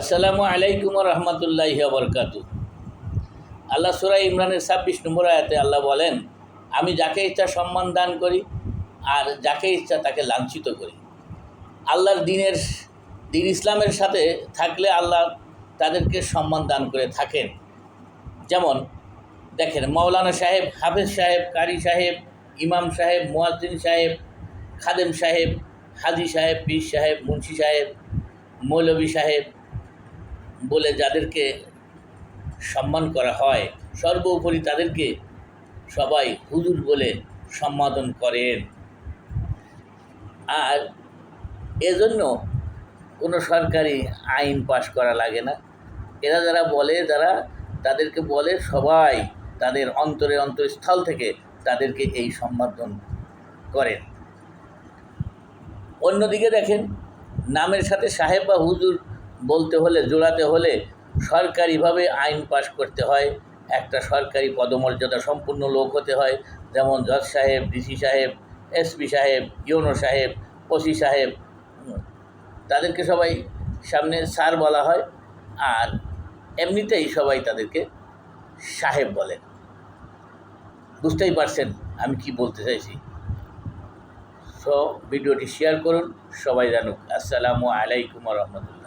আসসালামু আলাইকুম রহমতুল্লাহ বরকাত আল্লাহ সুরা ইমরানের ছাব্বিশ নম্বর আয়াতে আল্লাহ বলেন, আমি যাকে ইচ্ছা সম্মান দান করি আর যাকে ইচ্ছা তাকে লাঞ্ছিত করি। আল্লাহর দিনের, দিন ইসলামের সাথে থাকলে আল্লাহ তাদেরকে সম্মান দান করে থাকেন। যেমন, দেখেন মৌলানা সাহেব, হাফেজ সাহেব, কারি সাহেব, ইমাম সাহেব, মুয়াজ্জিন সাহেব, খাদেম সাহেব, হাজি সাহেব, পীর সাহেব, মুন্সি সাহেব, মৌলভী সাহেব বলে যাদেরকে সম্মান করা হয়, সর্বোপরি তাদেরকে সবাই হুজুর বলে সম্বোধন করেন। আর এজন্য কোনো সরকারি আইন পাশ করা লাগে না। এরা যারা বলে, যারা তাদেরকে বলে, সবাই তাদের অন্তরে অন্তরস্থল থেকে তাদেরকে এই সম্বোধন করেন। অন্যদিকে দেখেন, নামের সাথে সাহেব বা হুজুর বলতে হলে, জোড়াতে হলে সরকারিভাবে আইন পাশ করতে হয়। একটা সরকারি পদমর্যাদা সম্পূর্ণ লোক হতে হয়। যেমন জজ সাহেব, ডিসি সাহেব, এসপি সাহেব, ইউনো সাহেব, ওসি সাহেব। তাদেরকে সবাই সামনে স্যার বলা হয় আর এমনিতেই সবাই তাদেরকে সাহেব বলেন বুঝতেই পারছেন আমি কি বলতে চাইছি। সো ভিডিওটি শেয়ার করুন। সবাই জানুক। আসসালামু আলাইকুম রহমতুল্লাহ।